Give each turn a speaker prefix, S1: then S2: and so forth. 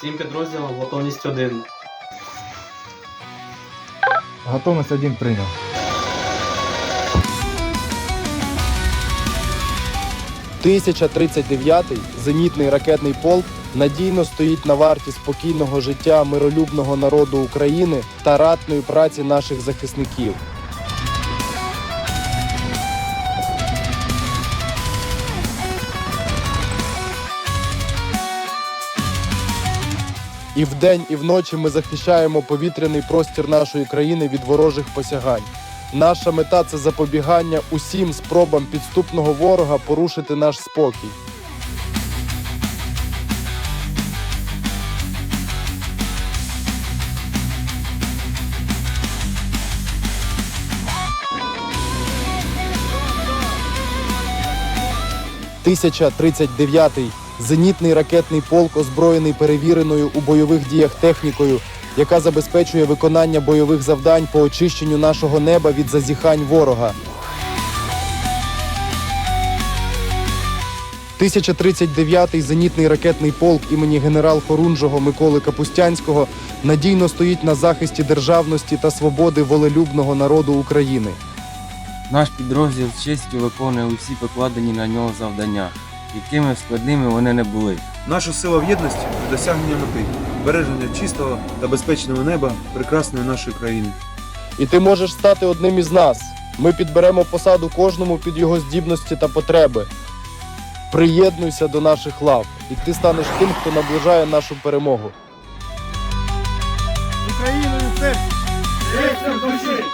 S1: Всім підрозділам готовність 1.
S2: Готовність один прийняв.
S3: Тисяча 39-й зенітний ракетний полк надійно стоїть на варті спокійного життя миролюбного народу України та ратної праці наших захисників. І вдень, і вночі ми захищаємо повітряний простір нашої країни від ворожих посягань. Наша мета це запобігання усім спробам підступного ворога порушити наш спокій. Тисяча тридцять зенітний ракетний полк, озброєний перевіреною у бойових діях технікою, яка забезпечує виконання бойових завдань по очищенню нашого неба від зазіхань ворога. 1039-й зенітний ракетний полк імені генерал Хорунжого Миколи Капустянського надійно стоїть на захисті державності та свободи волелюбного народу України.
S4: Наш підрозділ з честю виконує усі покладені на нього завдання, якими складними вони не були.
S5: Наша сила в єдності для досягнення мети береження чистого та безпечного неба прекрасної нашої країни.
S3: І ти можеш стати одним із нас. Ми підберемо посаду кожному під його здібності та потреби. Приєднуйся до наших лав, і ти станеш тим, хто наближає нашу перемогу.
S2: Україною вперше!
S5: Честь душі!